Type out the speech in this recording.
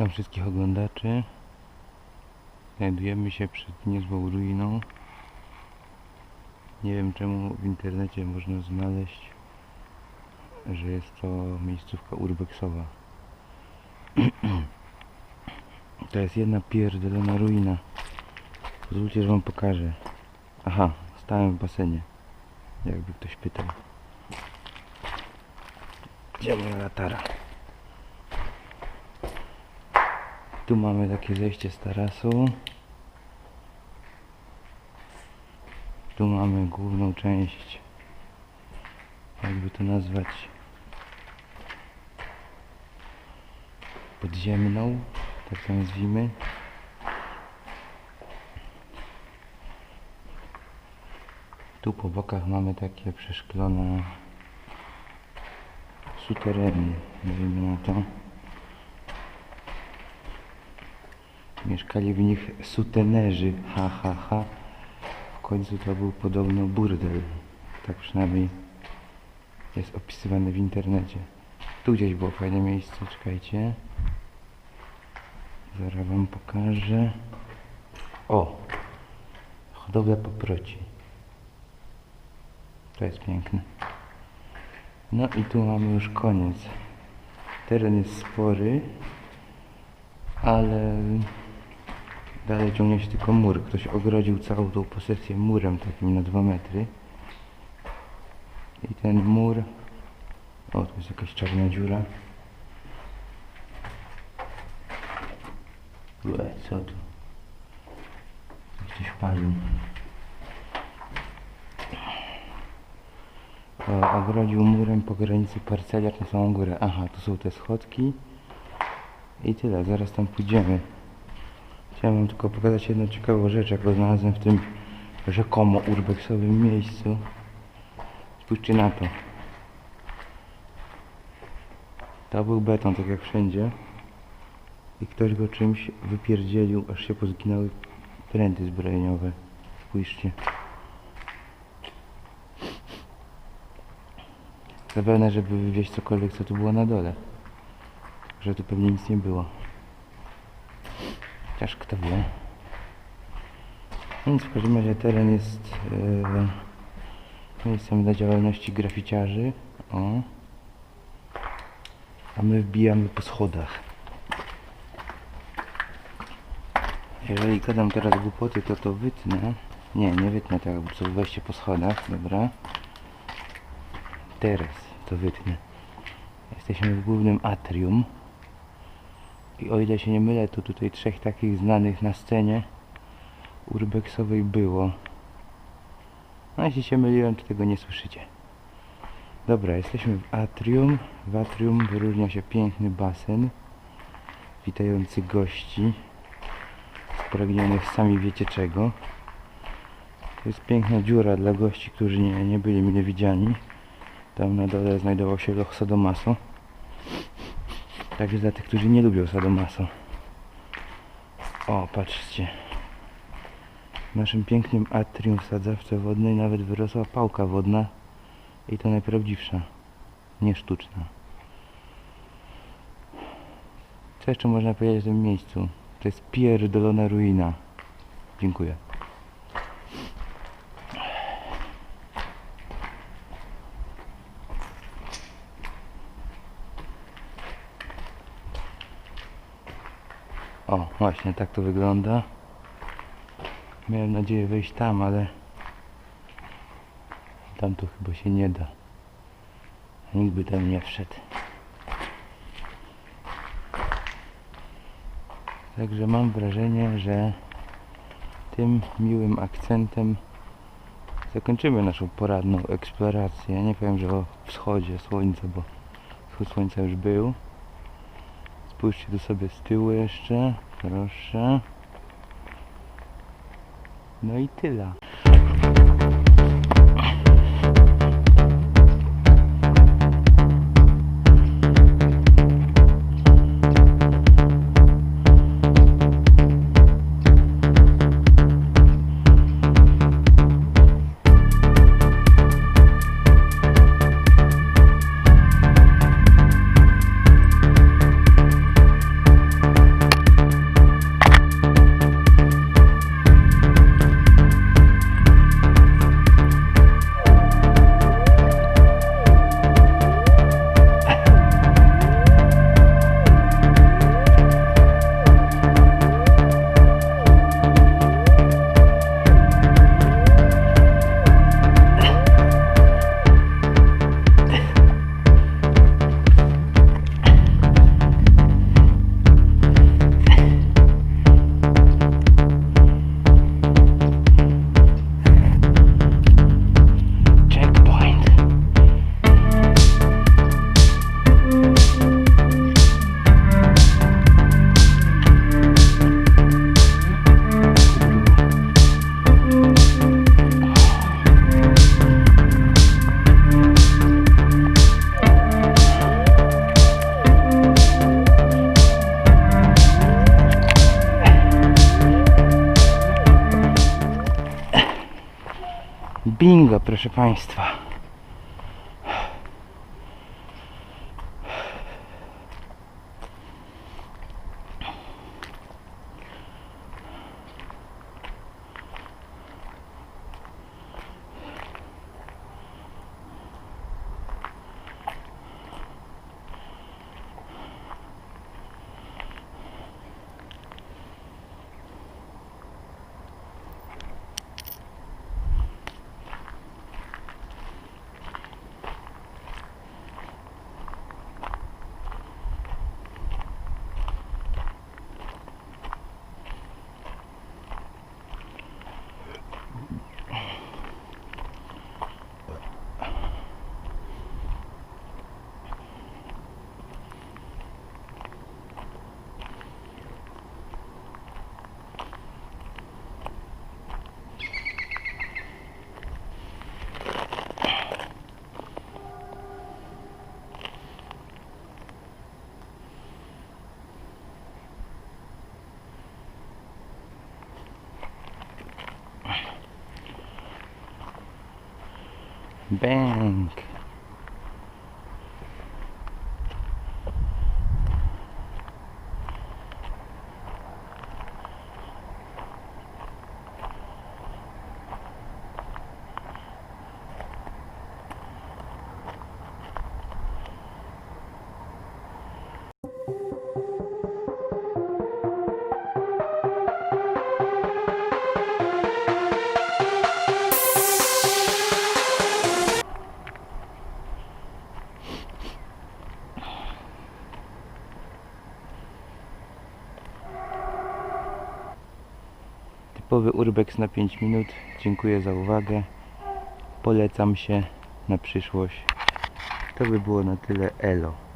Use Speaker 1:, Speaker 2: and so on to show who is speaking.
Speaker 1: Witam wszystkich oglądaczy. Znajdujemy się przed niezłą ruiną. Nie wiem czemu w internecie można znaleźć, że jest to miejscówka urbexowa. To jest jedna pierdolona ruina. Pozwólcie, że wam pokażę. Aha, stałem w basenie. Jakby ktoś pytał. Gdzie moja latara? Tu mamy takie zejście z tarasu. Tu mamy główną część, jakby to nazwać, podziemną, tak to nazwijmy. Tu po bokach mamy takie przeszklone sutereny, nazwijmy na to. Mieszkali w nich sutenerzy, ha ha ha. W końcu to był podobno burdel. Tak przynajmniej jest opisywane w internecie. Tu gdzieś było fajne miejsce, czekajcie. Zaraz wam pokażę. O! Hodowla paproci. To jest piękne. No i tu mamy już koniec. Teren jest spory, ale dalej ciągnie się tylko mur. Ktoś ogrodził całą tą posesję murem takim na 2 metry. I ten mur... O, tu jest jakaś czarna dziura. Ue, co tu? Ktoś palił. O, ogrodził murem po granicy parceli jak na samą górę. Aha, tu są te schodki. I tyle, zaraz tam pójdziemy. Chciałem wam tylko pokazać jedną ciekawą rzecz, jaką znalazłem w tym rzekomo urbexowym miejscu. Spójrzcie na to. To był beton, tak jak wszędzie. I ktoś go czymś wypierdzielił, aż się pozginały pręty zbrojeniowe. Spójrzcie. Zapewne, żeby wywieźć cokolwiek, co tu było na dole. Że tu pewnie nic nie było. Chociaż kto wie. Więc w każdym razie teren jest e, miejscem dla działalności graficiarzy. O. A my wbijamy po schodach. Jeżeli gadam teraz głupoty, to to wytnę. Nie, nie wytnę tego, bo to wejście po schodach, dobra. Teraz to wytnę. Jesteśmy w głównym atrium. I o ile się nie mylę, to tutaj trzech takich znanych na scenie urbexowej było. No jeśli się myliłem, to tego nie słyszycie. Dobra, jesteśmy w atrium. W atrium wyróżnia się piękny basen witający gości spragnionych sami wiecie czego. To jest piękna dziura dla gości, którzy nie, nie byli mile widziani. Tam na dole znajdował się loch Sadomaso. Także dla tych, którzy nie lubią Sadomaso. O, patrzcie. W naszym pięknym atrium w sadzawce wodnej nawet wyrosła pałka wodna. I to najprawdziwsza. Nie sztuczna. Co jeszcze można powiedzieć o tym miejscu? To jest pierdolona ruina. Dziękuję. O, właśnie tak to wygląda. Miałem nadzieję wejść tam, ale tam to chyba się nie da. Nikt by tam nie wszedł. Także mam wrażenie, że tym miłym akcentem zakończymy naszą poradną eksplorację. Nie powiem, że o wschodzie słońca, bo wschód słońca już był. Spójrzcie tu sobie z tyłu jeszcze, proszę. No i tyle. Bingo, proszę Państwa. bank. Typowy urbex na 5 minut. Dziękuję za uwagę. Polecam się na przyszłość. To by było na tyle elo.